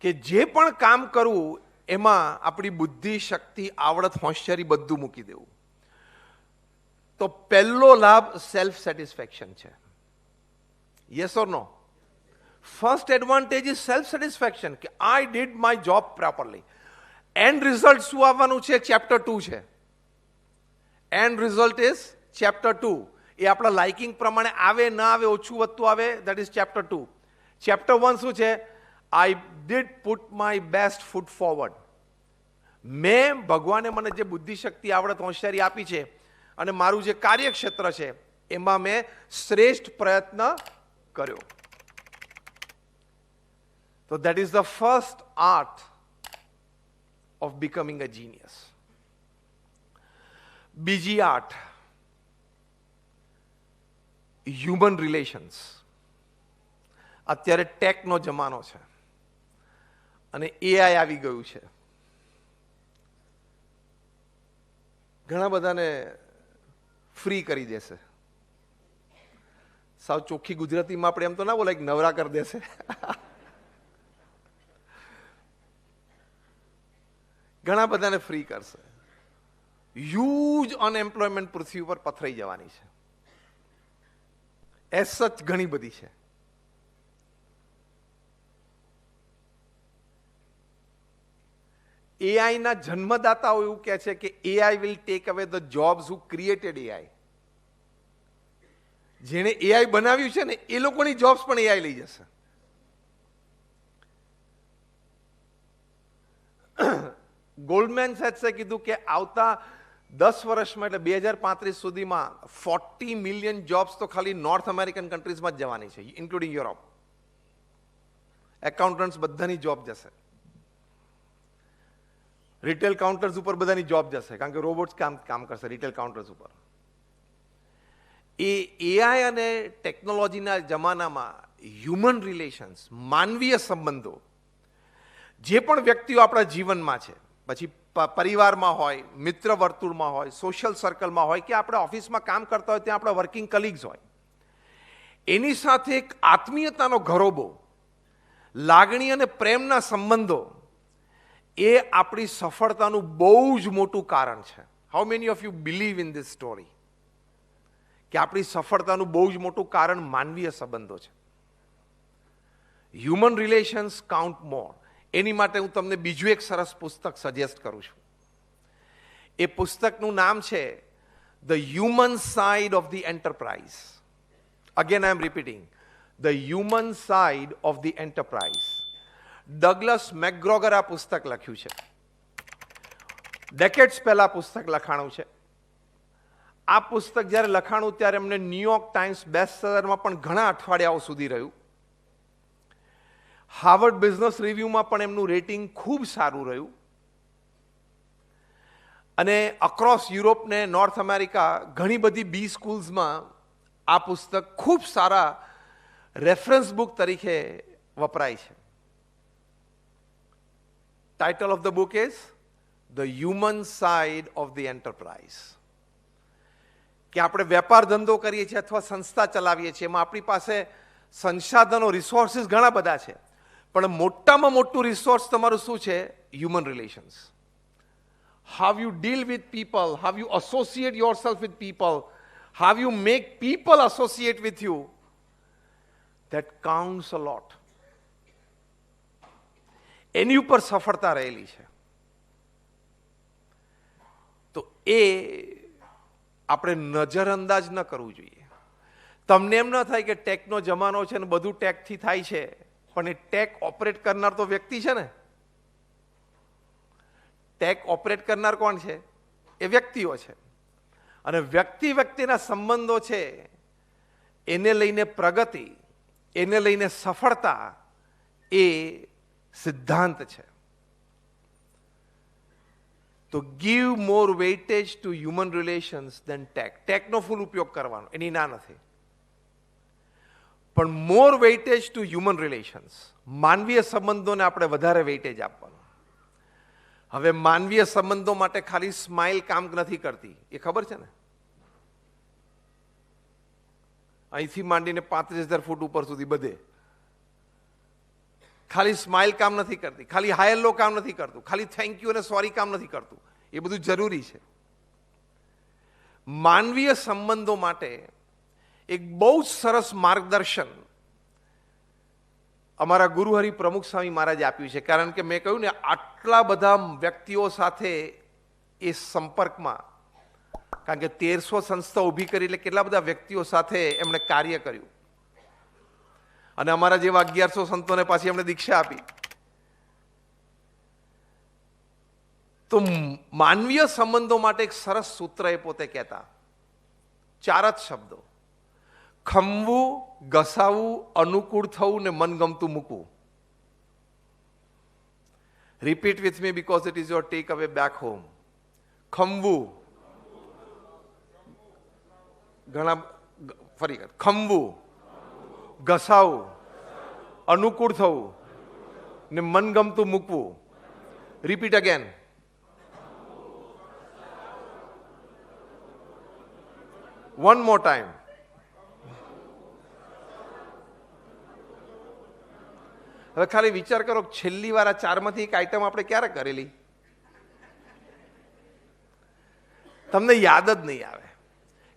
કે જે પણ કામ કરવું, એમાં આપણી બુદ્ધિ, શક્તિ, આવડત, હોશિયારી બધું મૂકી દેવું. તો પહેલો લાભ સેલ્ફ સેટિસ્ફેક્શન છે. Yes or no first advantage is self satisfaction કે I did my job properly and result શું આવવાનું છે? ચેપ્ટર ટુ છે. And result is chapter two એ આપણા લાઇકિંગ પ્રમાણે આવે, ના આવે, ઓછું વધતું આવે that is chapter two chapter one શું છે? I did put my best foot forward મેં ભગવાને મને જે બુદ્ધિશક્તિ આવડત હોશિયારી આપી છે અને મારું જે કાર્યક્ષેત્ર છે, એમાં મેં શ્રેષ્ઠ પ્રયત્ન કર્યો. તો that is the first art of becoming a genius બીજી આર્ટ હ્યુમન રિલેશન્સ અત્યારે ટેકનો જમાનો છે. અને એઆઈ આવી ગયું છે. ઘણા બધાને ફ્રી કરી દેશે. સાવ ચોખ્ખી ગુજરાતીમાં આપણે એમ તો ના બોલાય નવરા કરી દેશે. ઘણા બધાને ફ્રી કરશે. હ્યુજ અનએમ્પ્લોયમેન્ટ પૃથ્વી ઉપર પથરાઈ જવાની છે. એસ સચ ઘણી બધી છે. એઆઈના જન્મદાતાઓ એવું કહે છે કે AI will take away the jobs who created AI જેણે એઆઈ બનાવ્યું છે ને, એ લોકોની જોબ્સ પણ એઆઈ લઈ જશે. ગોલ્ડમેન સેટ્સે કીધું કે આવતા દસ વર્ષમાં એટલે બે હજાર પાંત્રીસ સુધીમાં ફોર્ટી મિલિયન જોબ્સ તો ખાલી નોર્થ અમેરિકન કન્ટ્રીઝમાં જ જવાની છે ઇન્ક્લુડિંગ યુરોપ એકાઉન્ટન્ટ્સ બધાની જોબ જશે. રિટેલ કાઉન્ટર્સ ઉપર બધાની જોબ જશે, કારણ કે રોબોટ્સ કામ કામ કરશે રિટેલ કાઉન્ટર્સ ઉપર. એ એઆઈ અને ટેકનોલોજીના જમાનામાં હ્યુમન રિલેશન્સ માનવીય સંબંધો, જે પણ વ્યક્તિઓ આપણા જીવનમાં છે, પછી પરિવારમાં હોય, મિત્ર વર્તુળમાં હોય સોશિયલ સર્કલમાં હોય, કે આપણે ઓફિસમાં કામ કરતા હોય, ત્યાં આપણા વર્કિંગ કલીગ્સ હોય, એની સાથે એક આત્મીયતાનો ઘરોબો, લાગણી અને પ્રેમના સંબંધો એ આપણી સફળતાનું બહુ જ મોટું કારણ છે. How many of you believe in this story કે આપણી સફળતાનું બહુ જ મોટું કારણ માનવીય સંબંધો છે. હ્યુમન રિલેશન્સ કાઉન્ટ મોર એની માટે હું તમને બીજું એક સરસ પુસ્તક સજેસ્ટ કરું છું. એ પુસ્તકનું નામ છે the human side of the enterprise again I am repeating the human side of the enterprise Douglas McGregor આ પુસ્તક લખ્યું છે. ડેકેટ્સ પહેલા પુસ્તક લખાણું છે. આ પુસ્તક જ્યારે લખાણું ત્યારે એમને ન્યુયોર્ક ટાઈમ્સ બેસ્ટ પણ ઘણા અઠવાડિયાઓ સુધી રહ્યું. હાર્વર્ડ બિઝનેસ રિવ્યુમાં પણ એમનું રેટિંગ ખૂબ સારું રહ્યું. અને અક્રોસ યુરોપ ને નોર્થ અમેરિકા ઘણી બધી બી સ્કૂલ્સમાં આ પુસ્તક ખૂબ સારા રેફરન્સ બુક તરીકે વપરાય છે. Title of the book is the human side of the enterprise કે આપણે વેપાર ધંધો કરીએ છીએ અથવા સંસ્થા ચલાવીએ છીએ, એમાં આપણી પાસે સંસાધનો રિસોર્સિસ ઘણા બધા છે. પણ મોટામાં મોટું રિસોર્સ તમારું શું છે? Human relations how you deal with people how you associate yourself with people how you make people associate with you that counts a lot એની ઉપર સફળતા રહેલી છે. તો એ આપણે નજરઅંદાજ ન કરવું જોઈએ. તમને એમ ન થાય કે ટેકનો જમાનો છે ને બધું ટેકથી થાય છે, પણ એ ટેક ઓપરેટ કરનાર તો વ્યક્તિ છે ને. ટેક ઓપરેટ કરનાર કોણ છે? એ વ્યક્તિઓ છે. અને વ્યક્તિ વ્યક્તિના સંબંધો છે, એને લઈને પ્રગતિ, એને લઈને સફળતા એ સિદ્ધાંત છે. તો give more weightage to human relations than tech techno full ઉપયોગ કરવાનો, એની ના નથી. પણ more weightage to human relations માનવીય સંબંધોને આપણે વધારે વેઇટેજ આપવાનો. હવે માનવીય સંબંધો માટે ખાલી સ્માઇલ કામ નથી કરતી, એ ખબર છે ને? અહીંથી માંડીને પાંત્રીસ હજાર ફૂટ ઉપર સુધી બધે. ખાલી સ્માઇલ કામ નથી કરતી, ખાલી હાયલો કામ નથી કરતું, ખાલી થેન્ક યુ અને સોરી કામ નથી કરતું. એ બધું જરૂરી છે. માનવીય સંબંધો માટે એક બહુ જ સરસ માર્ગદર્શન અમારા ગુરુહરિ પ્રમુખ સ્વામી મહારાજે આપ્યું છે. કારણ કે મેં કહ્યું ને, આટલા બધા વ્યક્તિઓ સાથે એ સંપર્કમાં, કારણ કે તેરસો સંસ્થા ઊભી કરી એટલે કેટલા બધા વ્યક્તિઓ સાથે એમણે કાર્ય કર્યું. અને અમારા જેવા અગિયારસો સંતોને પાછી એમણે દીક્ષા આપી. તો માનવીય સંબંધો માટે એક સરસ સૂત્ર એ પોતે કહેતા. ચાર જ શબ્દો. ખમવું ઘસાવું અનુકૂળ થવું ને મનગમતું મૂકવું. Repeat with me because it is your take away back home ખમવું. ઘણા ફરી ખમવું. ઘસાવું અનુકૂળ થવું ને મનગમતું મૂકવું. Repeat again one more time હવે ખાલી વિચાર કરો છેલ્લી વાર આ ચારમાંથી એક આઈટમ આપણે ક્યારે કરેલી? તમને યાદ જ નહીં આવે.